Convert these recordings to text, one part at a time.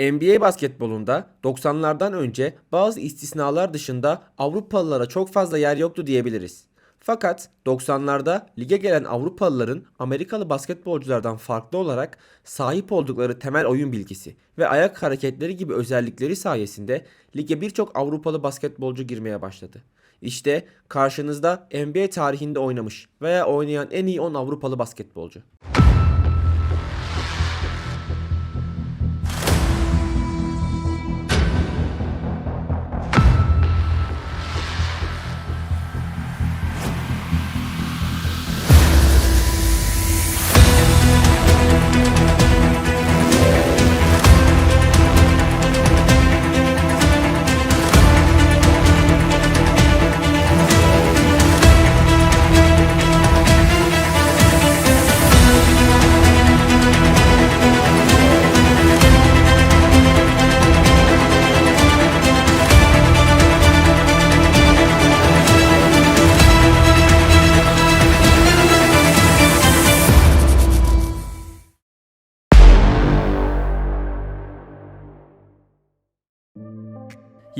NBA basketbolunda 90'lardan önce bazı istisnalar dışında Avrupalılara çok fazla yer yoktu diyebiliriz. Fakat 90'larda lige gelen Avrupalıların Amerikalı basketbolculardan farklı olarak sahip oldukları temel oyun bilgisi ve ayak hareketleri gibi özellikleri sayesinde lige birçok Avrupalı basketbolcu girmeye başladı. İşte karşınızda NBA tarihinde oynamış veya oynayan en iyi 10 Avrupalı basketbolcu.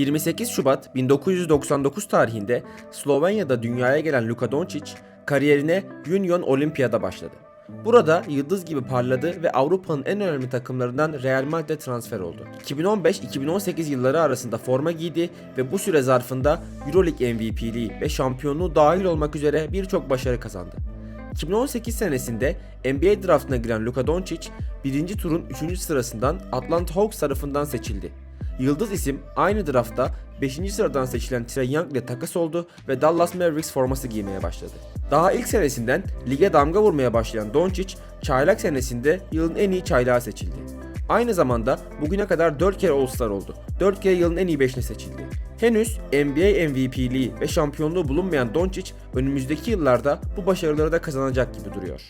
...28 Şubat 1999 tarihinde Slovenya'da dünyaya gelen Luka Doncic kariyerine Union Olimpiyada başladı. Burada yıldız gibi parladı ve Avrupa'nın en önemli takımlarından Real Madrid'e transfer oldu. 2015-2018 yılları arasında forma giydi ve bu süre zarfında Euroleague MVP'liği ve şampiyonluğu dahil olmak üzere birçok başarı kazandı. 2018 senesinde NBA draftına giren Luka Doncic, birinci turun 3. sırasından Atlanta Hawks tarafından seçildi. Yıldız isim aynı draftta 5. sıradan seçilen Trae Young ile takas oldu ve Dallas Mavericks forması giymeye başladı. Daha ilk senesinden lige damga vurmaya başlayan Doncic, çaylak senesinde yılın en iyi çaylağı seçildi. Aynı zamanda bugüne kadar 4 kere All-Star oldu. 4 kere yılın en iyi 5'ine seçildi. Henüz NBA MVP'liği ve şampiyonluğu bulunmayan Doncic önümüzdeki yıllarda bu başarıları da kazanacak gibi duruyor.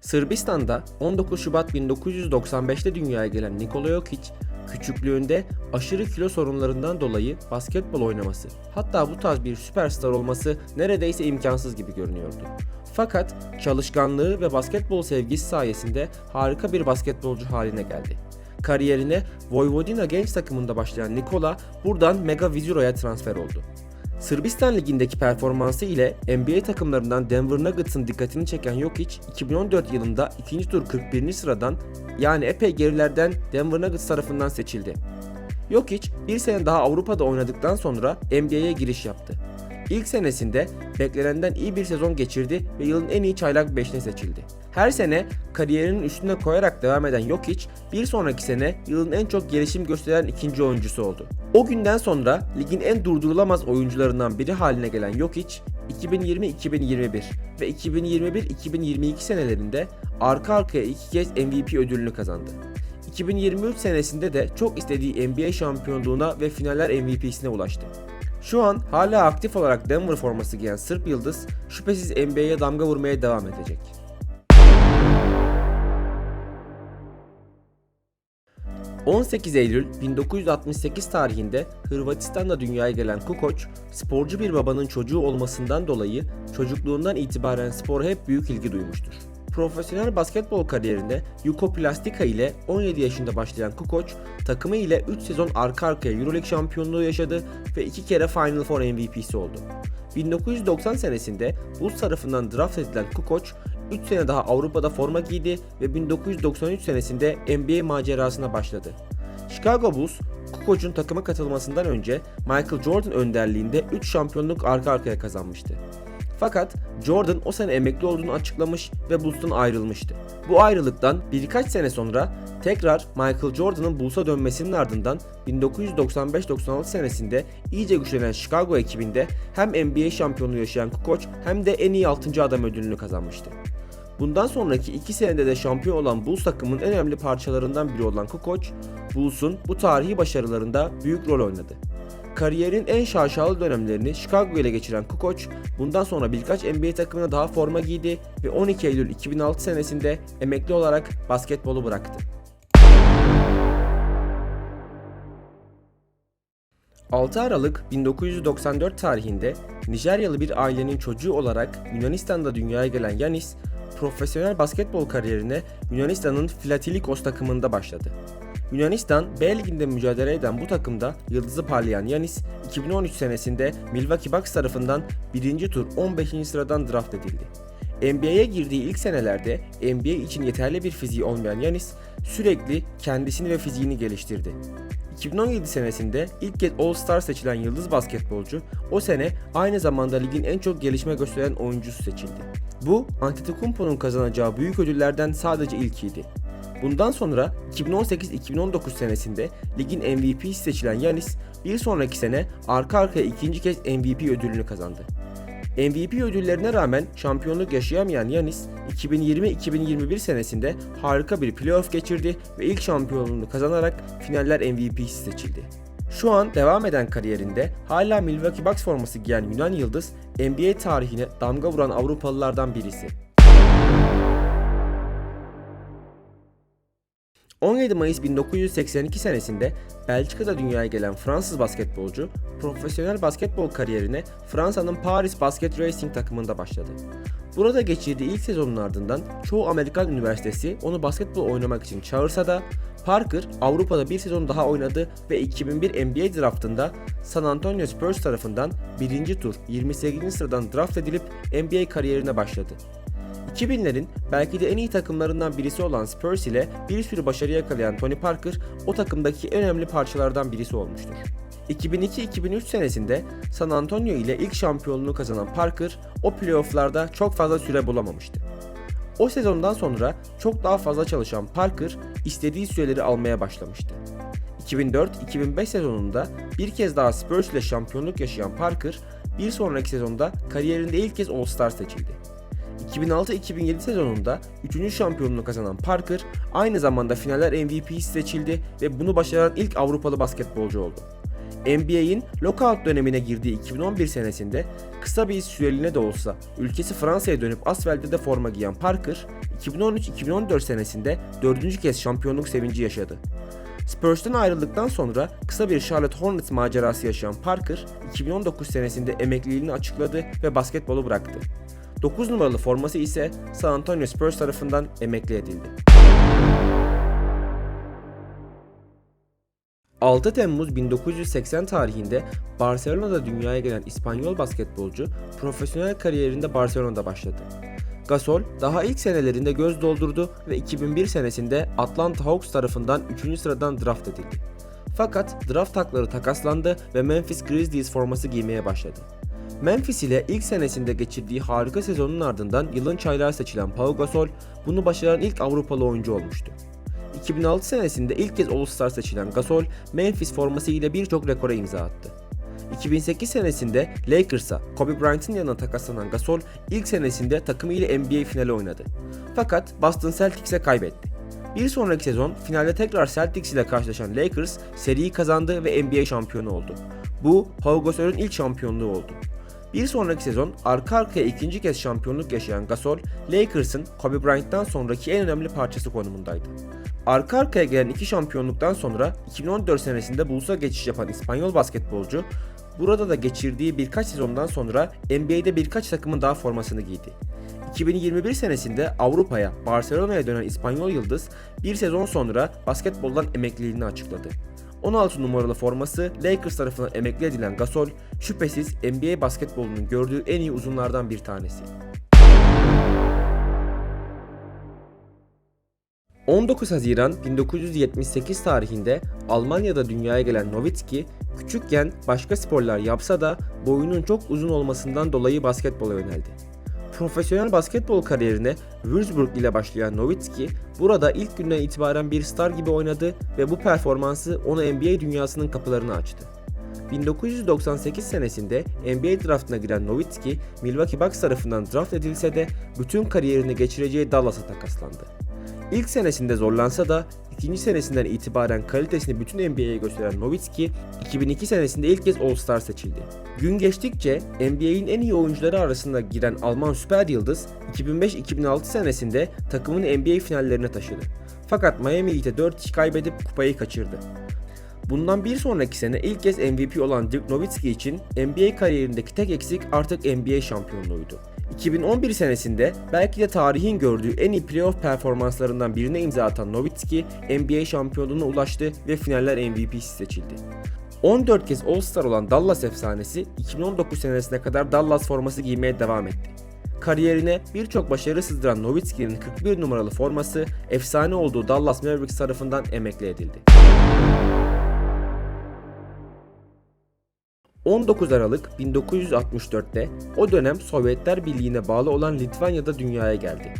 Sırbistan'da 19 Şubat 1995'te dünyaya gelen Nikola Jokic, küçüklüğünde aşırı kilo sorunlarından dolayı basketbol oynaması, hatta bu tarz bir süperstar olması neredeyse imkansız gibi görünüyordu. Fakat çalışkanlığı ve basketbol sevgisi sayesinde harika bir basketbolcu haline geldi. Kariyerine Vojvodina genç takımında başlayan Nikola buradan Mega Vizuro'ya transfer oldu. Sırbistan ligindeki performansı ile NBA takımlarından Denver Nuggets'ın dikkatini çeken Jokic, 2014 yılında 2. tur 41. sıradan yani epey gerilerden Denver Nuggets tarafından seçildi. Jokic bir sene daha Avrupa'da oynadıktan sonra NBA'ye giriş yaptı. İlk senesinde beklenenden iyi bir sezon geçirdi ve yılın en iyi çaylak 5'ine seçildi. Her sene kariyerinin üstüne koyarak devam eden Jokic, bir sonraki sene yılın en çok gelişim gösteren ikinci oyuncusu oldu. O günden sonra ligin en durdurulamaz oyuncularından biri haline gelen Jokic, 2020-2021 ve 2021-2022 senelerinde arka arkaya iki kez MVP ödülünü kazandı. 2023 senesinde de çok istediği NBA şampiyonluğuna ve finaller MVP'sine ulaştı. Şu an hala aktif olarak Denver forması giyen Sırp Yıldız şüphesiz NBA'ye damga vurmaya devam edecek. ...18 Eylül 1968 tarihinde Hırvatistan'da dünyaya gelen Kukoc, sporcu bir babanın çocuğu olmasından dolayı çocukluğundan itibaren spora hep büyük ilgi duymuştur. Profesyonel basketbol kariyerinde Yuko Plastika ile 17 yaşında başlayan Kukoc, takımı ile 3 sezon arka arkaya Euroleague şampiyonluğu yaşadı ve 2 kere Final Four MVP'si oldu. 1990 senesinde Bulls tarafından draft edilen Kukoc, 3 sene daha Avrupa'da forma giydi ve 1993 senesinde NBA macerasına başladı. Chicago Bulls, Kukoc'un takıma katılmasından önce Michael Jordan önderliğinde 3 şampiyonluk arka arkaya kazanmıştı. Fakat Jordan o sene emekli olduğunu açıklamış ve Bulls'tan ayrılmıştı. Bu ayrılıktan birkaç sene sonra tekrar Michael Jordan'ın Bulls'a dönmesinin ardından 1995-96 senesinde iyice güçlenen Chicago ekibinde hem NBA şampiyonluğu yaşayan Kukoc hem de en iyi 6. adam ödülünü kazanmıştı. Bundan sonraki 2 senede de şampiyon olan Bulls takımın en önemli parçalarından biri olan Kukoc, Bulls'un bu tarihi başarılarında büyük rol oynadı. Kariyerin en şaşalı dönemlerini Chicago ile geçiren Kukoc, bundan sonra birkaç NBA takımına daha forma giydi ve 12 Eylül 2006 senesinde emekli olarak basketbolu bıraktı. 6 Aralık 1994 tarihinde Nijeryalı bir ailenin çocuğu olarak Yunanistan'da dünyaya gelen Yanis, profesyonel basketbol kariyerine Yunanistan'ın Philatelikos takımında başladı. Yunanistan B liginde mücadele eden bu takımda yıldızı parlayan Yanis 2013 senesinde Milwaukee Bucks tarafından 1. tur 15. sıradan draft edildi. NBA'ye girdiği ilk senelerde NBA için yeterli bir fiziği olmayan Yanis sürekli kendisini ve fiziğini geliştirdi. 2017 senesinde ilk kez All-Star seçilen yıldız basketbolcu o sene aynı zamanda ligin en çok gelişme gösteren oyuncusu seçildi. Bu Antetokounmpo'nun kazanacağı büyük ödüllerden sadece ilkiydi. Bundan sonra 2018-2019 senesinde ligin MVP'si seçilen Yanis bir sonraki sene arka arkaya ikinci kez MVP ödülünü kazandı. MVP ödüllerine rağmen şampiyonluk yaşayamayan Yanis 2020-2021 senesinde harika bir playoff geçirdi ve ilk şampiyonluğunu kazanarak finaller MVP'si seçildi. Şu an devam eden kariyerinde hala Milwaukee Bucks forması giyen Yunan Yıldız NBA tarihine damga vuran Avrupalılardan birisi. 17 Mayıs 1982 senesinde Belçika'da dünyaya gelen Fransız basketbolcu, profesyonel basketbol kariyerine Fransa'nın Paris Basket Racing takımında başladı. Burada geçirdiği ilk sezonun ardından çoğu Amerikan üniversitesi onu basketbol oynamak için çağırsa da Parker Avrupa'da bir sezon daha oynadı ve 2001 NBA draftında San Antonio Spurs tarafından 1. tur 28. sıradan draft edilip NBA kariyerine başladı. 2000'lerin belki de en iyi takımlarından birisi olan Spurs ile bir sürü başarı yakalayan Tony Parker o takımdaki en önemli parçalardan birisi olmuştur. 2002-2003 senesinde San Antonio ile ilk şampiyonluğu kazanan Parker o playofflarda çok fazla süre bulamamıştı. O sezondan sonra çok daha fazla çalışan Parker istediği süreleri almaya başlamıştı. 2004-2005 sezonunda bir kez daha Spurs ile şampiyonluk yaşayan Parker bir sonraki sezonda kariyerinde ilk kez All-Star seçildi. 2006-2007 sezonunda 3. şampiyonluğunu kazanan Parker aynı zamanda finaller MVP'si seçildi ve bunu başaran ilk Avrupalı basketbolcu oldu. NBA'in lockout dönemine girdiği 2011 senesinde kısa bir süreliğine de olsa ülkesi Fransa'ya dönüp Asvel'de de forma giyen Parker, 2013-2014 senesinde dördüncü kez şampiyonluk sevinci yaşadı. Spurs'tan ayrıldıktan sonra kısa bir Charlotte Hornets macerası yaşayan Parker, 2019 senesinde emekliliğini açıkladı ve basketbolu bıraktı. 9 numaralı forması ise San Antonio Spurs tarafından emekli edildi. 6 Temmuz 1980 tarihinde Barcelona'da dünyaya gelen İspanyol basketbolcu profesyonel kariyerinde Barcelona'da başladı. Gasol daha ilk senelerinde göz doldurdu ve 2001 senesinde Atlanta Hawks tarafından 3. sıradan draft edildi. Fakat draft hakları takaslandı ve Memphis Grizzlies forması giymeye başladı. Memphis ile ilk senesinde geçirdiği harika sezonun ardından yılın çaylağı seçilen Pau Gasol bunu başaran ilk Avrupalı oyuncu olmuştu. 2006 senesinde ilk kez All-Star seçilen Gasol, Memphis forması ile birçok rekora imza attı. 2008 senesinde Lakers'a Kobe Bryant'ın yanına takaslanan Gasol ilk senesinde takımı ile NBA finali oynadı. Fakat Boston Celtics'e kaybetti. Bir sonraki sezon finalde tekrar Celtics ile karşılaşan Lakers seriyi kazandı ve NBA şampiyonu oldu. Bu Pau Gasol'ün ilk şampiyonluğu oldu. Bir sonraki sezon arka arkaya ikinci kez şampiyonluk yaşayan Gasol, Lakers'ın Kobe Bryant'tan sonraki en önemli parçası konumundaydı. Arka arkaya gelen iki şampiyonluktan sonra 2014 senesinde Bulls'a geçiş yapan İspanyol basketbolcu, burada da geçirdiği birkaç sezondan sonra NBA'de birkaç takımın daha formasını giydi. 2021 senesinde Avrupa'ya, Barcelona'ya dönen İspanyol Yıldız bir sezon sonra basketboldan emekliliğini açıkladı. 16 numaralı forması Lakers tarafından emekli edilen Gasol, şüphesiz NBA basketbolunun gördüğü en iyi uzunlardan bir tanesi. 19 Haziran 1978 tarihinde Almanya'da dünyaya gelen Nowitzki, küçükken başka sporlar yapsa da boyunun çok uzun olmasından dolayı basketbola yöneldi. Profesyonel basketbol kariyerine Würzburg ile başlayan Nowitzki, burada ilk günden itibaren bir star gibi oynadı ve bu performansı ona NBA dünyasının kapılarını açtı. 1998 senesinde NBA draftına giren Nowitzki, Milwaukee Bucks tarafından draft edilse de bütün kariyerini geçireceği Dallas'a takaslandı. İlk senesinde zorlansa da ikinci senesinden itibaren kalitesini bütün NBA'ye gösteren Nowitzki 2002 senesinde ilk kez All-Star seçildi. Gün geçtikçe NBA'in en iyi oyuncuları arasında giren Alman süper yıldız 2005-2006 senesinde takımını NBA finallerine taşıdı. Fakat Miami Heat'e 4-2 kaybedip kupayı kaçırdı. Bundan bir sonraki sene ilk kez MVP olan Dirk Nowitzki için NBA kariyerindeki tek eksik artık NBA şampiyonluğuydu. 2011 senesinde belki de tarihin gördüğü en iyi playoff performanslarından birine imza atan Nowitzki NBA şampiyonluğuna ulaştı ve finaller MVP'si seçildi. 14 kez All-Star olan Dallas efsanesi 2019 senesine kadar Dallas forması giymeye devam etti. Kariyerine birçok başarı sızdıran Nowitzki'nin 41 numaralı forması efsane olduğu Dallas Mavericks tarafından emekli edildi. 19 Aralık 1964'te o dönem Sovyetler Birliği'ne bağlı olan Litvanya'da dünyaya geldi.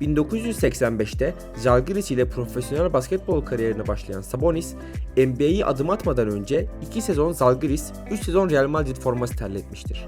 1985'te Žalgiris ile profesyonel basketbol kariyerine başlayan Sabonis, NBA'yi adım atmadan önce 2 sezon Žalgiris, 3 sezon Real Madrid forması terletmiştir.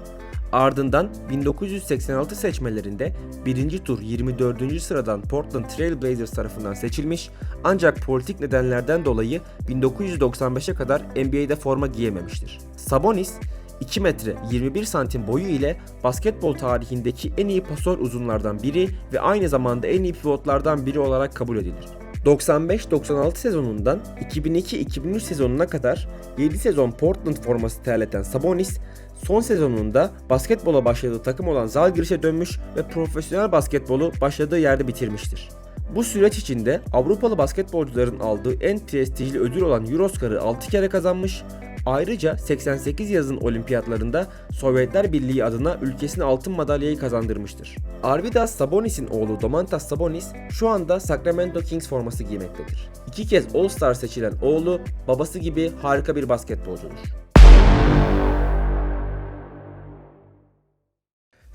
Ardından 1986 seçmelerinde 1. tur 24. sıradan Portland Trail Blazers tarafından seçilmiş ancak politik nedenlerden dolayı 1995'e kadar NBA'de forma giyememiştir. Sabonis 2 metre 21 santim boyu ile basketbol tarihindeki en iyi pasör uzunlardan biri ve aynı zamanda en iyi pivotlardan biri olarak kabul edilir. 95-96 sezonundan 2002-2003 sezonuna kadar 7 sezon Portland forması terleten Sabonis, son sezonunda basketbola başladığı takım olan Zalgiris'e dönmüş ve profesyonel basketbolu başladığı yerde bitirmiştir. Bu süreç içinde Avrupalı basketbolcuların aldığı en prestijli ödül olan Euroscar'ı 6 kere kazanmış, ayrıca 88 yazın olimpiyatlarında Sovyetler Birliği adına ülkesine altın madalyayı kazandırmıştır. Arvidas Sabonis'in oğlu Domantas Sabonis şu anda Sacramento Kings forması giymektedir. İki kez All-Star seçilen oğlu babası gibi harika bir basketbolcudur.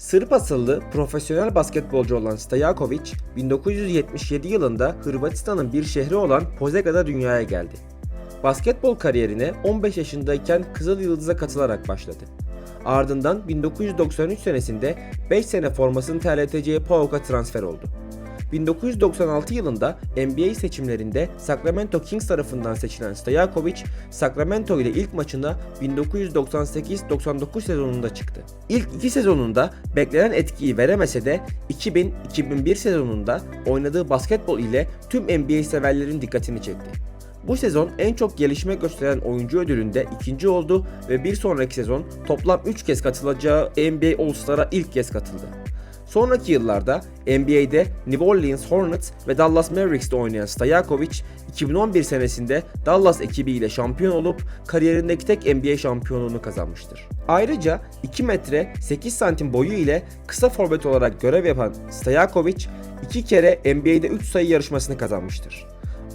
Sırp asıllı profesyonel basketbolcu olan Stojakovic, 1977 yılında Hırvatistan'ın bir şehri olan Pozega'da dünyaya geldi. Basketbol kariyerine 15 yaşındayken Kızıl Yıldız'a katılarak başladı. Ardından 1993 senesinde 5 sene formasını terleteceği PAOK'a transfer oldu. 1996 yılında NBA seçimlerinde Sacramento Kings tarafından seçilen Stojakovic, Sacramento ile ilk maçına 1998-99 sezonunda çıktı. İlk iki sezonunda beklenen etkiyi veremese de 2000-2001 sezonunda oynadığı basketbol ile tüm NBA severlerin dikkatini çekti. Bu sezon en çok gelişme gösteren oyuncu ödülünde ikinci oldu ve bir sonraki sezon toplam 3 kez katılacağı NBA All-Star'a ilk kez katıldı. Sonraki yıllarda NBA'de New Orleans Hornets ve Dallas Mavericks'te oynayan Stojakovic, 2011 senesinde Dallas ekibiyle şampiyon olup kariyerindeki tek NBA şampiyonluğunu kazanmıştır. Ayrıca 2 metre 8 santim boyu ile kısa forvet olarak görev yapan Stojakovic, iki kere NBA'de 3 sayı yarışmasını kazanmıştır.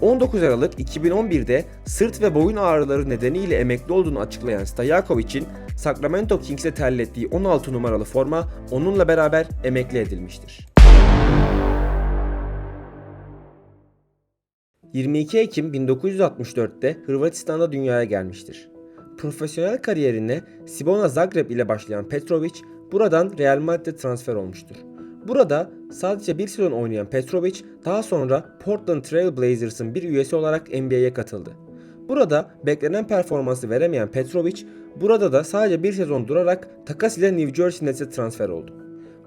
19 Aralık 2011'de sırt ve boyun ağrıları nedeniyle emekli olduğunu açıklayan Stojakovic'in Sacramento Kings'e terlettiği 16 numaralı forma onunla beraber emekli edilmiştir. 22 Ekim 1964'te Hırvatistan'da dünyaya gelmiştir. Profesyonel kariyerine Sibona Zagreb ile başlayan Petrovic buradan Real Madrid'e transfer olmuştur. Burada sadece bir sezon oynayan Petrovic daha sonra Portland Trail Blazers'ın bir üyesi olarak NBA'ye katıldı. Burada beklenen performansı veremeyen Petrovic burada da sadece bir sezon durarak takas ile New Jersey Nets'e transfer oldu.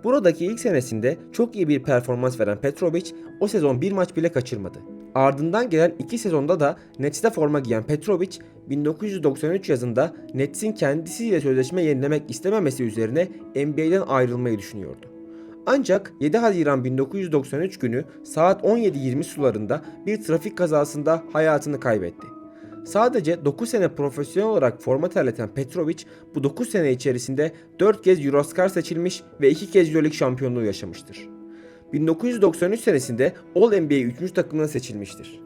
Buradaki ilk senesinde çok iyi bir performans veren Petrovic o sezon bir maç bile kaçırmadı. Ardından gelen iki sezonda da Nets'te forma giyen Petrovic 1993 yazında Nets'in kendisiyle sözleşme yenilemek istememesi üzerine NBA'den ayrılmayı düşünüyordu. Ancak 7 Haziran 1993 günü saat 17.20 sularında bir trafik kazasında hayatını kaybetti. Sadece 9 sene profesyonel olarak forma terleten Petrovic bu 9 sene içerisinde 4 kez Euroscar seçilmiş ve 2 kez Euroleague şampiyonluğu yaşamıştır. 1993 senesinde All-NBA 3. takımına seçilmiştir.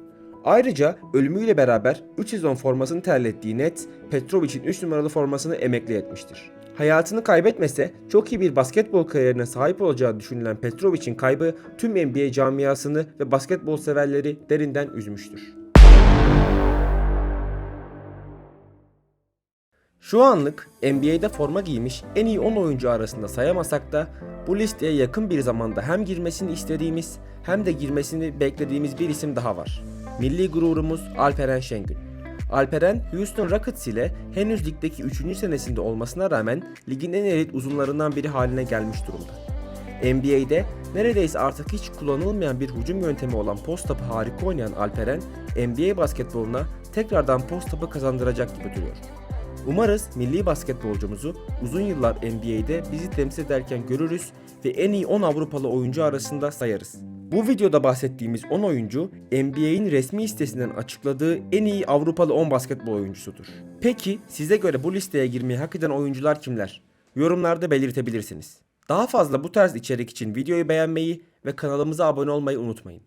Ayrıca ölümüyle beraber 3 sezon formasını terlettiği Nets, Petrovic'in 3 numaralı formasını emekli etmiştir. Hayatını kaybetmese çok iyi bir basketbol kariyerine sahip olacağı düşünülen Petrovic'in kaybı tüm NBA camiasını ve basketbol severleri derinden üzmüştür. Şu anlık NBA'de forma giymiş en iyi 10 oyuncu arasında sayamasak da bu listeye yakın bir zamanda hem girmesini istediğimiz hem de girmesini beklediğimiz bir isim daha var. Milli gururumuz Alperen Şengün. Alperen, Houston Rockets ile henüz ligdeki 3. senesinde olmasına rağmen ligin en elit uzunlarından biri haline gelmiş durumda. NBA'de neredeyse artık hiç kullanılmayan bir hücum yöntemi olan post up'ı harika oynayan Alperen, NBA basketboluna tekrardan post up'ı kazandıracak gibi duruyor. Umarız milli basketbolcumuzu uzun yıllar NBA'de bizi temsil ederken görürüz ve en iyi 10 Avrupalı oyuncu arasında sayarız. Bu videoda bahsettiğimiz 10 oyuncu NBA'in resmi sitesinden açıkladığı en iyi Avrupalı 10 basketbol oyuncusudur. Peki size göre bu listeye girmeyi hak eden oyuncular kimler? Yorumlarda belirtebilirsiniz. Daha fazla bu tarz içerik için videoyu beğenmeyi ve kanalımıza abone olmayı unutmayın.